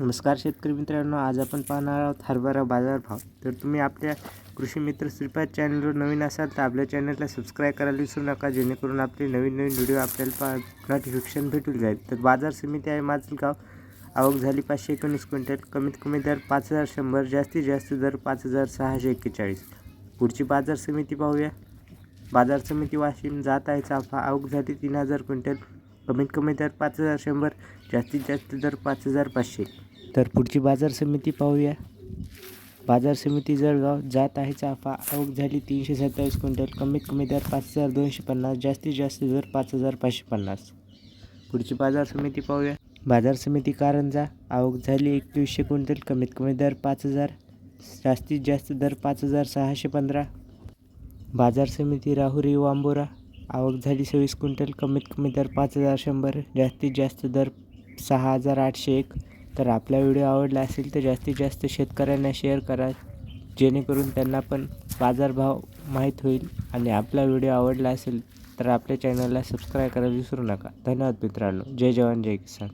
नमस्कार शेतकरी मित्रांनो आज आपण पाहणार आहोत हरभरा बाजार भाव. तर तुम्ही आपल्या कृषी मित्र श्रीपाद चॅनलवर नवीन असाल तर आपल्या चॅनलला सबस्क्राईब करायला विसरू नका जेणेकरून आपले नवीन नवीन व्हिडिओ आपल्याला पा नोटिफिकेशन भेटून जाईल. तर बाजार समिती आहे माजलगाव आवक झाली पाचशे एकोणीस क्विंटल. कमीत कमी दर पाच हजार शंभर जास्तीत जास्त दर पाच हजार सहाशे एक्केचाळीस. पुढची बाजार समिती पाहूया. बाजार समिती वाशिम जात आहे चाफा. आवक झाली तीन हजार क्विंटल. कमीत कमी दर पाच हजार शंभर जास्तीत जास्त दर पाच हजार पाचशे. तर पुढची बाजार समिती पाहूया. बाजार समिती जळगाव जात आहे चाफा आवक झाली तीनशे सत्तावीस क्विंटल. कमीत कमी दर पाच हजार दोनशे पन्नास जास्तीत जास्त दर पाच हजार पाचशे पन्नास. पुढची बाजार समिती पाहूया. बाजार समिती कारंजा आवक झाली एकवीसशे क्विंटल कमीत कमी दर पाच हजार जास्तीत जास्त दर पाच हजार सहाशे पंधरा. बाजार समिती राहुरी वांबोरा आवक झाली सव्वीस क्विंटल कमीत कमी दर पाच हजार शंभर जास्तीत जास्त दर सहा हजार आठशे एक. तर आपला व्हिडिओ आवडला असेल तर जास्तीत जास्त शेतकऱ्यांना शेअर करा. जेणेकरून त्यांना पण बाजारभाव माहीत होईल आणि आपला व्हिडिओ आवडला असेल तर आपल्या चॅनलला सबस्क्राईब करायला विसरू नका. धन्यवाद मित्रांनो. जय जवान जय किसान.